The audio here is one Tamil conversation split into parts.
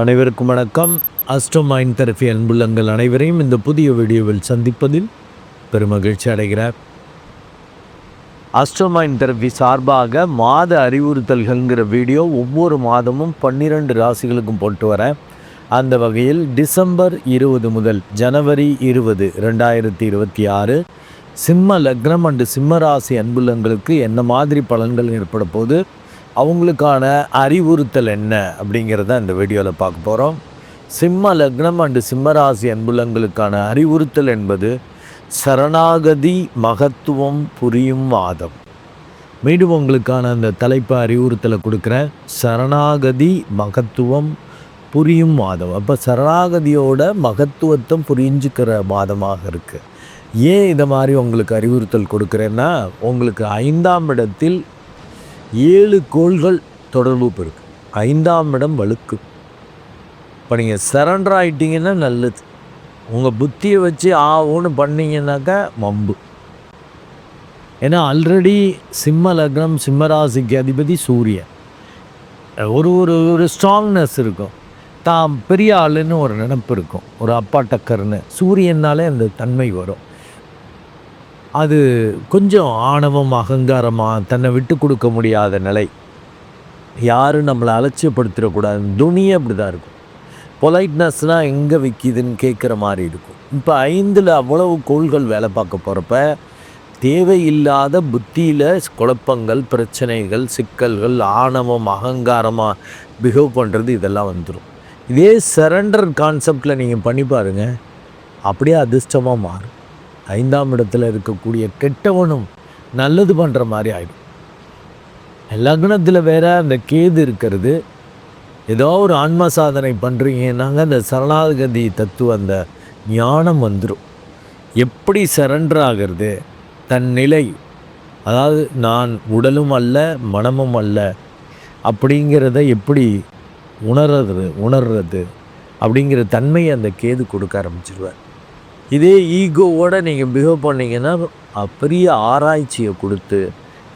அனைவருக்கும் வணக்கம். அஸ்ட்ரோ மைண்ட் தெரபி அன்புள்ளங்கள் அனைவரையும் இந்த புதிய வீடியோவில் சந்திப்பதில் பெருமகிழ்ச்சி அடைகிறார் அஸ்ட்ரோ மைண்ட் தெரபி சார்பாக மாத அறிவுறுத்தல்கள்ங்கிற வீடியோ ஒவ்வொரு மாதமும் பன்னிரண்டு ராசிகளுக்கும் போட்டு வரேன். அந்த வகையில் டிசம்பர் இருபது முதல் ஜனவரி இருபது ரெண்டாயிரத்தி இருபத்தி ஆறு சிம்ம லக்னம் அண்டு சிம்ம ராசி அன்புள்ளங்களுக்கு என்ன மாதிரி பலன்கள் ஏற்பட போது அவங்களுக்கான அறிவுறுத்தல் என்ன அப்படிங்கிறத இந்த வீடியோவில் பார்க்க போகிறோம் சிம்ம லக்னம் அண்டு சிம்மராசி அன்புலங்களுக்கான அறிவுறுத்தல் என்பது சரணாகதி மகத்துவம் புரியும் வாதம். மீண்டும் உங்களுக்கான அந்த தலைப்பு அறிவுறுத்தலை கொடுக்குறேன். சரணாகதி மகத்துவம் புரியும் வாதம். அப்போ சரணாகதியோட மகத்துவத்தை புரிஞ்சுக்கிற வாதமாக இருக்குது ஏன் இதை மாதிரி உங்களுக்கு அறிவுறுத்தல் கொடுக்குறேன்னா உங்களுக்கு ஐந்தாம் இடத்தில் ஏழு கோள்கள் தொடர்பு பெருக்கு. ஐந்தாம் இடம் வழுக்கு. இப்போ நீங்கள் சரண்டர் ஆகிட்டீங்கன்னா நல்லது. உங்கள் புத்தியை வச்சு ஆ ஒன்று பண்ணீங்கன்னாக்கா மம்பு ஏன்னா ஆல்ரெடி சிம்ம லக்னம் சிம்மராசிக்கு அதிபதி சூரியன். ஒரு ஒரு ஒரு ஸ்ட்ராங்னஸ் இருக்கும். தான் பெரிய ஆளுன்னு ஒரு நினப்பு இருக்கும். ஒரு அப்பா டக்கர்னு சூரியனாலே அந்த தன்மை வரும். அது கொஞ்சம் ஆணவம் அகங்காரமாக தன்னை விட்டு கொடுக்க முடியாத நிலை. யாரும் நம்மளை அலட்சியப்படுத்திடக்கூடாது. துணியே அப்படி தான் இருக்கும். பொலைட்னஸ்னால் எங்கே விற்கிதுன்னு கேட்குற மாதிரி இருக்கும். இப்போ ஐந்தில் அவ்வளவு கோள்கள் வேலை பார்க்க போகிறப்ப தேவையில்லாத புத்தியில் குழப்பங்கள் பிரச்சனைகள் சிக்கல்கள் ஆணவம் அகங்காரமாக பிஹேவ் பண்ணுறது இதெல்லாம் வந்துடும் இதே சரண்டர் கான்செப்டில் நீங்கள் பண்ணி பாருங்கள் அப்படியே அதிர்ஷ்டமாக மாறும். ஐந்தாம் இடத்துல இருக்கக்கூடிய கெட்டவனும் நல்லது பண்ணுற மாதிரி ஆகிடும் லக்னத்தில் வேற அந்த கேது இருக்கிறது. ஏதோ ஒரு ஆன்ம சாதனை பண்ணுறீங்கன்னாங்க அந்த சரணாகதி தத்துவம் அந்த ஞானம் வந்துடும் எப்படி சரண்டர் ஆகிறது? தன் நிலை. அதாவது நான் உடலும் அல்ல மனமும் அல்ல அப்படிங்கிறத எப்படி உணர்றது உணர்றது? அப்படிங்கிற தன்மையை அந்த கேது கொடுக்க ஆரம்பிச்சிடுவார் இதே ஈகோவோடு நீங்கள் பிஹேவ் பண்ணிங்கன்னா பெரிய ஆராய்ச்சியை கொடுத்து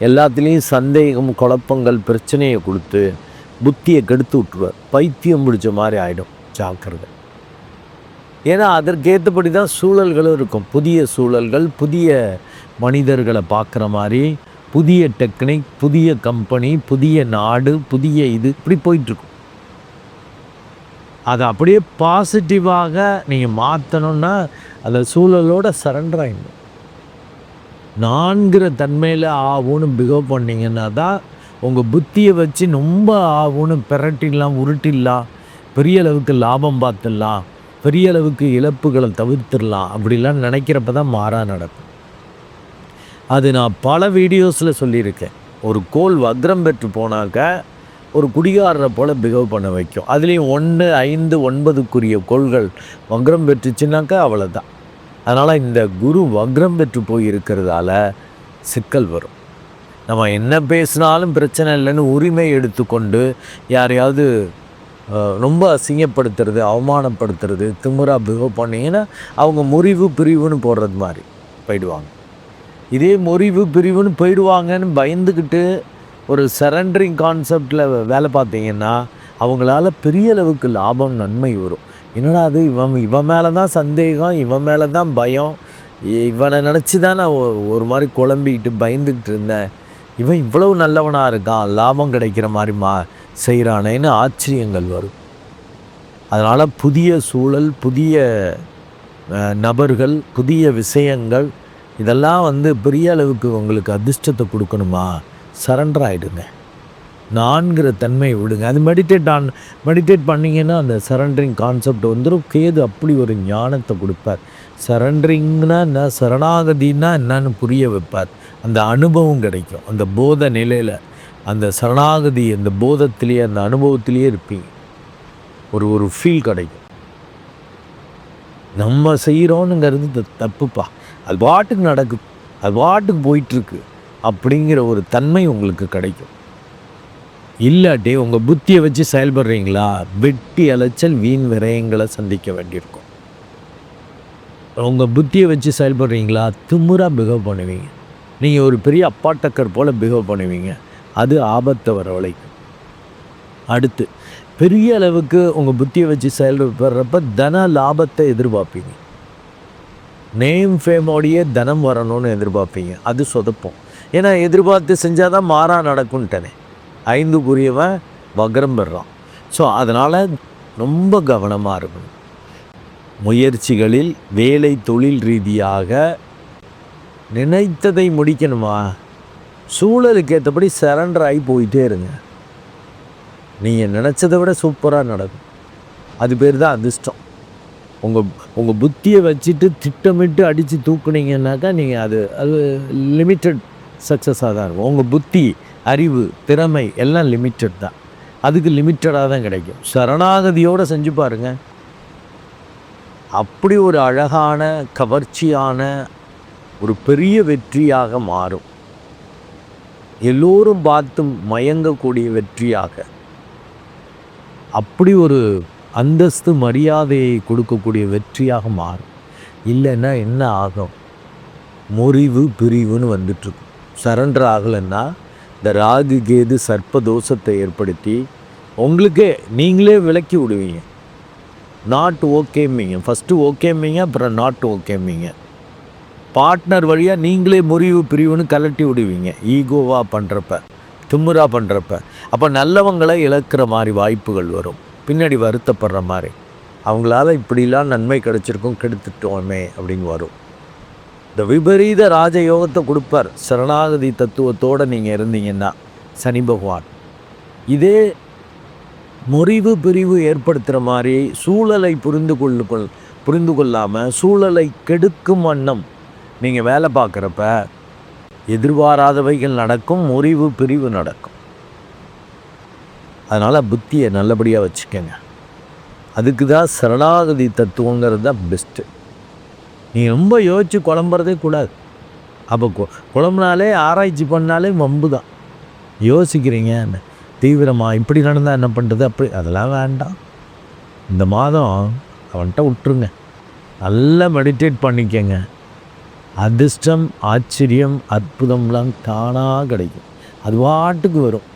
எல்லாத்துலேயும் சந்தேகம் குழப்பங்கள் பிரச்சனையை கொடுத்து புத்தியை கெடுத்து விட்ருவார் பைத்தியம் பிடிச்ச மாதிரி ஆகிடும் ஜாக்கிரதை. ஏன்னா அதற்கேற்றபடி தான் சூழல்களும் இருக்கும். புதிய சூழல்கள் புதிய மனிதர்களை பார்க்குற மாதிரி புதிய டெக்னிக் புதிய கம்பெனி புதிய நாடு புதிய இது இப்படி போயிட்டுருக்கும். அதை அப்படியே பாசிட்டிவாக நீங்கள் மாற்றணுன்னா அந்த சூழலோட சரண்டர் ஆகிடும் நான்கிற தன்மையில் ஆகும்னு பிகவ் பண்ணிங்கன்னா தான் உங்கள் புத்தியை வச்சு ரொம்ப ஆகும்னு பிரட்டிடலாம் உருட்டிடலாம் பெரிய அளவுக்கு லாபம் பார்த்துடலாம் பெரிய அளவுக்கு இழப்புகளை தவிர்த்துடலாம் அப்படிலாம் நினைக்கிறப்ப தான் மாறா நடக்கும். அது நான் பல வீடியோஸில் சொல்லியிருக்கேன். ஒரு கோல் வக்ரம் பெற்று போனாக்க ஒரு குடிகாரரை போல் பிஹேவ் பண்ண வைக்கும். அதுலேயும் ஒன்று ஐந்து ஒன்பதுக்குரிய கோள்கள் வக்ரம் பெற்றுச்சுனாக்கா அவ்வளோதான் அதனால் இந்த குரு வக்ரம் பெற்று போய் இருக்கிறதால சிக்கல் வரும். நம்ம என்ன பேசினாலும் பிரச்சனை இல்லைன்னு உரிமை எடுத்துக்கொண்டு யாரையாவது ரொம்ப அசிங்கப்படுத்துறது அவமானப்படுத்துறது திமுறா பிஹேவ் பண்ணிங்கன்னா அவங்க முறிவு பிரிவுன்னு போடுறது மாதிரி போயிடுவாங்க. இதே முறிவு பிரிவுன்னு போயிடுவாங்கன்னு பயந்துக்கிட்டு ஒரு சரண்டரிங் கான்செப்டில் வேலை பார்த்தீங்கன்னா அவங்களால பெரிய அளவுக்கு லாபம் நன்மை வரும். என்னடா அது இவன் இவன் மேலே தான் சந்தேகம் இவன் மேலே தான் பயம் இவனை நினச்சி தான் நான் ஒரு மாதிரி குழம்பிக்கிட்டு பயந்துக்கிட்டு இருந்தேன். இவன் இவ்வளவு நல்லவனாக இருக்கான் லாபம் கிடைக்கிற மாதிரி மா செய்கிறானேன்னு ஆச்சரியங்கள் வரும். அதனால் புதிய சூழல் புதிய நபர்கள் புதிய விஷயங்கள் இதெல்லாம் வந்து பெரிய அளவுக்கு உங்களுக்கு அதிர்ஷ்டத்தை கொடுக்கணுமா? சரண்டர் ஆகிடுங்க நான்கிற தன்மையை விடுங்க. அது மெடிடேட் ஆன் மெடிடேட் பண்ணிங்கன்னா அந்த சரண்டரிங் கான்செப்ட் வந்துடும் கேது அப்படி ஒரு ஞானத்தை கொடுப்பார். சரண்டரிங்னா என்ன? சரணாகதினா என்னன்னு புரிய வைப்பார். அந்த அனுபவம் கிடைக்கும். அந்த போத நிலையில் அந்த சரணாகதி அந்த போதத்திலேயே அந்த அனுபவத்திலேயே இருப்பீங்க. ஒரு ஒரு ஃபீல் கிடைக்கும். நம்ம செய்கிறோனுங்கிறது தப்புப்பா. அது பாட்டுக்கு நடக்குது. அது பாட்டுக்கு போயிட்டுருக்கு. அப்படிங்கிற ஒரு தன்மை உங்களுக்கு கிடைக்கும். இல்லாட்டி உங்கள் புத்தியை வச்சு செயல்படுறீங்களா? வெட்டி அலைச்சல் வீண் விரயங்களை சந்திக்க வேண்டியிருக்கும். உங்கள் புத்தியை வச்சு செயல்படுறீங்களா? திமுறாக பிஹேவ் பண்ணுவீங்க. நீங்கள் ஒரு பெரிய அப்பாட்டக்கர் போல் பிகவ் பண்ணுவீங்க. அது ஆபத்தை வரவழைக்கும். அடுத்து பெரிய அளவுக்கு உங்கள் புத்தியை வச்சு செயல்படுறப்ப தன லாபத்தை எதிர்பார்ப்பீங்க. நேம் ஃபேமோடையே தனம் வரணும்னு எதிர்பார்ப்பீங்க. அது சொதப்போம். ஏன்னா எதிர்பார்த்து செஞ்சால் தான் மாறா நடக்கும்ட்டனே. ஐந்து புரியவன் வக்ரம் பெறான் ஸோ அதனால் ரொம்ப கவனமாக இருக்கணும். முயற்சிகளில் வேலை தொழில் ரீதியாக நினைத்ததை முடிக்கணுமா? சூழலுக்கு ஏற்றபடி சரண்டர் ஆகி போயிட்டே இருங்க. நீங்கள் நினச்சதை விட சூப்பராக நடக்கும். அது பேர் தான் அதிர்ஷ்டம். உங்கள் உங்கள் புத்தியை வச்சுட்டு திட்டமிட்டு அடித்து தூக்குனீங்கன்னாக்கா நீங்கள் அது அது லிமிட்டட் சக்ஸஸாக தான் இருக்கும். உங்கள் புத்தி அறிவு திறமை எல்லாம் லிமிட்டட் தான். அதுக்கு லிமிட்டடாக தான் கிடைக்கும். சரணாகதியோடு செஞ்சு பாருங்கள் அப்படி ஒரு அழகான கவர்ச்சியான ஒரு பெரிய வெற்றியாக மாறும். எல்லோரும் பார்த்து மயங்கக்கூடிய வெற்றியாக. அப்படி ஒரு அந்தஸ்து மரியாதையை கொடுக்கக்கூடிய வெற்றியாக மாறும். இல்லைன்னா என்ன ஆகும்? முறிவு பிரிவுன்னு வந்துட்டுருக்கும் சரண்டர் ஆகலைன்னா இந்த ராகு கேது சர்ப்ப தோஷத்தை ஏற்படுத்தி உங்களுக்கே நீங்களே விலக்கி விடுவீங்க. நாட் ஓகேம்பிங்க ஃபஸ்ட்டு ஓகேம்பிங்க அப்புறம் நாட் ஓகேம்பிங்க பார்ட்னர் வழியாக நீங்களே முறிவு பிரிவுன்னு கலட்டி விடுவீங்க. ஈகோவாக பண்ணுறப்ப திமுறா பண்ணுறப்ப அப்போ நல்லவங்களை இழக்கிற மாதிரி வாய்ப்புகள் வரும். பின்னாடி வருத்தப்படுற மாதிரி. அவங்களால இப்படிலாம் நன்மை கிடச்சிருக்கும் கெடுத்துட்டோமே அப்படின்னு வரும். இந்த விபரீத ராஜயோகத்தை கொடுப்பார். சரணாகதி தத்துவத்தோடு நீங்கள் இருந்தீங்கன்னா சனி பகவான். இதே முறிவு பிரிவு ஏற்படுத்துகிற மாதிரி சூழலை புரிந்து கொள்ளு கொள் புரிந்து கொள்ளாமல் சூழலை கெடுக்கும் வண்ணம் நீங்கள் வேலை பார்க்குறப்ப எதிர்பாராதவைகள் நடக்கும் முறிவு பிரிவு நடக்கும். அதனால் புத்தியை நல்லபடியாக வச்சுக்கோங்க. அதுக்கு தான் சரணாகதி தத்துவங்கிறது தான் பெஸ்ட்டு நீ ரொம்ப யோசித்து குழம்புறதே கூடாது. அப்போ கு குழம்புனாலே ஆராய்ச்சி பண்ணாலே வம்பு தான் யோசிக்கிறீங்க தீவிரமாக இப்படி நடந்தால் என்ன பண்ணுறது அப்படி அதெல்லாம் வேண்டாம். இந்த மாதம் அவன்கிட்ட விட்டுருங்க. நல்லா மெடிடேட் பண்ணிக்கங்க. அதிர்ஷ்டம் ஆச்சரியம் அற்புதம்லாம் தானாக கிடைக்கும். அது வாட்டுக்கு வரும்.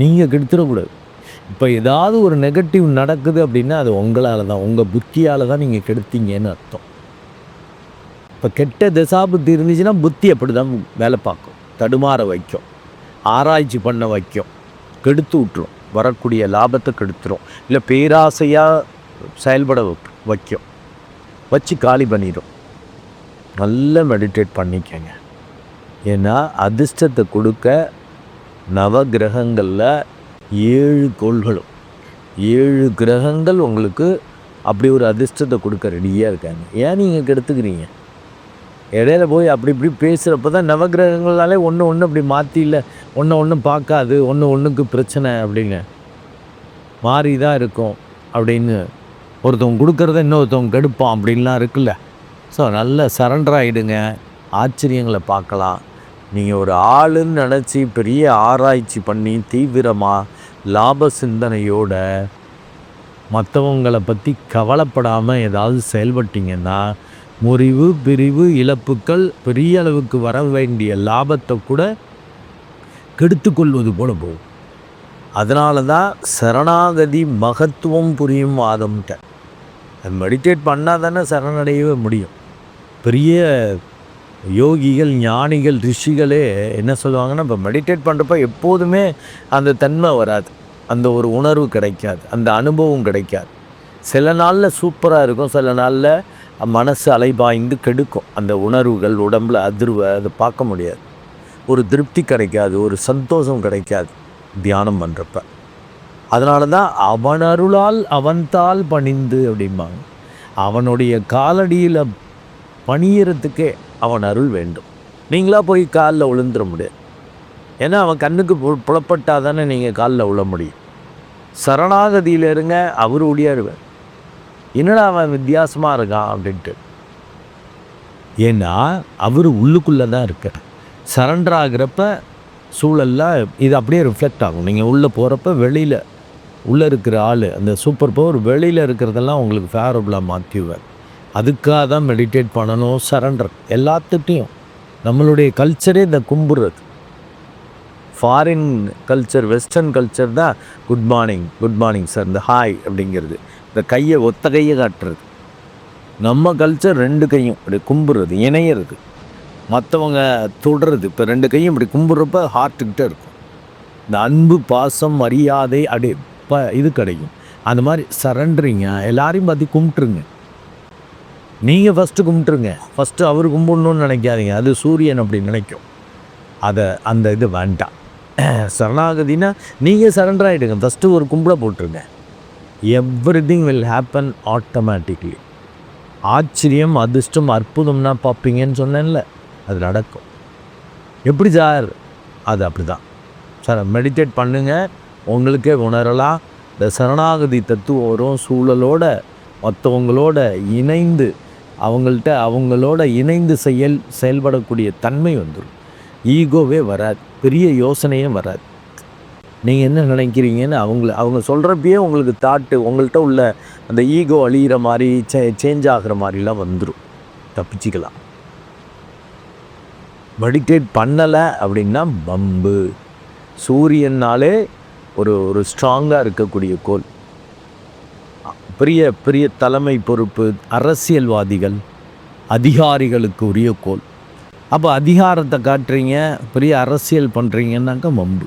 நீங்கள் கெடுத்துடக்கூடாது. இப்போ ஏதாவது ஒரு நெகட்டிவ் நடக்குது அப்படின்னா அது உங்களால் தான் உங்கள் புத்தியால் தான் நீங்கள் கெடுத்தீங்கன்னு அர்த்தம். இப்போ கெட்ட தசாபுத்தி இருந்துச்சுன்னா புத்தி அப்படி தான் வேலை பார்க்கும். தடுமாற வைக்கும். ஆராய்ச்சி பண்ண வைக்கும். கெடுத்து விட்டுரும். வரக்கூடிய லாபத்தை கெடுத்துரும். இல்லை பேராசையாக செயல்பட வைக்கும். வச்சு காலி பண்ணிடும் நல்லா மெடிடேட் பண்ணிக்கங்க. ஏன்னா அதிர்ஷ்டத்தை கொடுக்க நவ கிரகங்களில் ஏழு கோள்களும். ஏழு கிரகங்கள் உங்களுக்கு அப்படி ஒரு அதிர்ஷ்டத்தை கொடுக்க ரெடியாக இருக்காங்க. ஏன் நீங்கள் கெடுத்துக்கிறீங்க? இடையில போய் அப்படி இப்படி பேசுகிறப்ப தான் நவகிரகங்களாலே ஒன்று ஒன்று அப்படி மாற்றி இல்லை ஒன்று ஒன்றும் பார்க்காது ஒன்று ஒன்றுக்கு பிரச்சனை அப்படிங்க மாறி தான் இருக்கும் அப்படின்னு ஒருத்தவங்க கொடுக்குறத இன்னொருத்தவங்க கெடுப்பான் அப்படின்லாம் இருக்குல்ல. ஸோ நல்ல சரண்டர் ஆகிடுங்க ஆச்சரியங்களை பார்க்கலாம். நீங்கள் ஒரு ஆளுன்னு நினச்சி பெரிய ஆராய்ச்சி பண்ணி தீவிரமாக லாப சிந்தனையோட மற்றவங்களை பற்றி கவலைப்படாமல் ஏதாவது செயல்பட்டிங்கன்னா முறிவு பிரிவு இழப்புக்கள் பெரிய அளவுக்கு வர வேண்டிய லாபத்தை கூட கெடுத்து கொள்வது போல போகும் அதனால தான் சரணாகதி மகத்துவம் புரியும் வாதம்ட்ட. மெடிடேட் பண்ணால் தானே சரணடையவே முடியும். பெரிய யோகிகள் ஞானிகள் ரிஷிகளே என்ன சொல்லுவாங்கன்னா இப்போ மெடிடேட் பண்ணுறப்ப எப்போதுமே அந்த தன்மை வராது. அந்த ஒரு உணர்வு கிடைக்காது. அந்த அனுபவம் கிடைக்காது. சில நாளில் சூப்பராக இருக்கும். சில நாளில் மனசு அலைபாய்ந்து கெடுக்கும். அந்த உணர்வுகள் உடம்பில் அதிர்வை அதை பார்க்க முடியாது. ஒரு திருப்தி கிடைக்காது ஒரு சந்தோஷம் கிடைக்காது தியானம் பண்ணுறப்ப அதனால தான் அவன் அருளால் அவன்தால் பணிந்து அப்படிம்பாங்க. அவனுடைய காலடியில் பணியறதுக்கே அவன் அருள் வேண்டும். நீங்களாக போய் காலில் விழுந்துட முடியாது. ஏன்னா அவன் கண்ணுக்கு பு புலப்பட்டால் தானே நீங்கள் காலில் விழ முடியும். சரணாகதியில் இருங்க அவர் ஒடியாருவேன் என்னடா அவன் வித்தியாசமாக இருக்கான் அப்படின்ட்டு. ஏன்னா அவர் உள்ளுக்குள்ளே தான் இருக்கார். சரண்டர் ஆகிறப்ப சூழலில் இது அப்படியே ரிஃப்ளெக்ட் ஆகும். நீங்கள் உள்ளே போகிறப்ப வெளியில் உள்ளே இருக்கிற ஆள் அந்த சூப்பர் பவர் வெளியில் இருக்கிறதெல்லாம் உங்களுக்கு ஃபேவரபுளாக மாற்றிடுவார். அதுக்காக தான் மெடிடேட் பண்ணணும் சரண்டர் எல்லாத்துட்டையும் நம்மளுடைய கல்ச்சரே இந்த கும்பிட்றது ஃபாரின் கல்ச்சர் வெஸ்டர்ன் கல்ச்சர் தான் good morning good morning sir இந்த ஹாய் அப்படிங்கிறது. இந்த கையை ஒத்த கையை காட்டுறது. நம்ம கல்ச்சர் ரெண்டு கையும் இப்படி கும்புறது இணையிறது. மற்றவங்க தொடுறது இப்போ ரெண்டு கையும் இப்படி கும்புறப்ப ஹார்ட்டுக்கிட்ட இருக்கும். இந்த அன்பு பாசம் மரியாதை அப்படி ப இது கிடைக்கும். அந்த மாதிரி சரண்டரிங்க எல்லாரையும் பார்த்து கும்பிட்டுருங்க. நீங்கள் ஃபஸ்ட்டு கும்பிட்டுருங்க. ஃபஸ்ட்டு அவர் கும்பிடணும்னு நினைக்காதீங்க. அது சூரியன் அப்படி நினைக்கும். அதை அந்த இது வேண்டாம். சரணாகதினா நீங்கள் சரண்டர் ஆகிடுங்க ஃபஸ்ட்டு ஒரு கும்பிட போட்டுருங்க. Everything will happen automatically ஆச்சரியம் அதிர்ஷ்டம் அற்புதம்னா பார்ப்பீங்கன்னு சொன்னேன்ல அது நடக்கும். எப்படி சார்? அது அப்படி தான் சார் மெடிடேட் பண்ணுங்கள் உங்களுக்கே உணரலாம். இந்த சரணாகதி தத்துவம் வரும் சூழலோட மற்றவங்களோட இணைந்து அவங்கள்ட்ட அவங்களோட இணைந்து செயல் செயல்படக்கூடிய தன்மை வந்துடும் ஈகோவே வராது பெரிய யோசனையும் வராது. நீங்கள் என்ன நினைக்கிறீங்கன்னு அவங்கள அவங்க சொல்கிறப்பயே உங்களுக்கு தாட்டு உங்கள்கிட்ட உள்ள அந்த ஈகோ அழிகிற மாதிரி சே சேஞ்ச் ஆகிற மாதிரிலாம் வந்துடும் தப்பிச்சிக்கலாம். மெடிடேட் பண்ணலை அப்படின்னா பம்பு. சூரியன்னாலே ஒரு ஒரு ஸ்ட்ராங்காக இருக்கக்கூடிய கோல் பெரிய பெரிய தலைமை பொறுப்பு அரசியல்வாதிகள் அதிகாரிகளுக்கு உரிய கோல் அப்போ அதிகாரத்தை காட்டுறீங்க பெரிய அரசியல் பண்ணுறீங்கன்னாக்கா மம்பு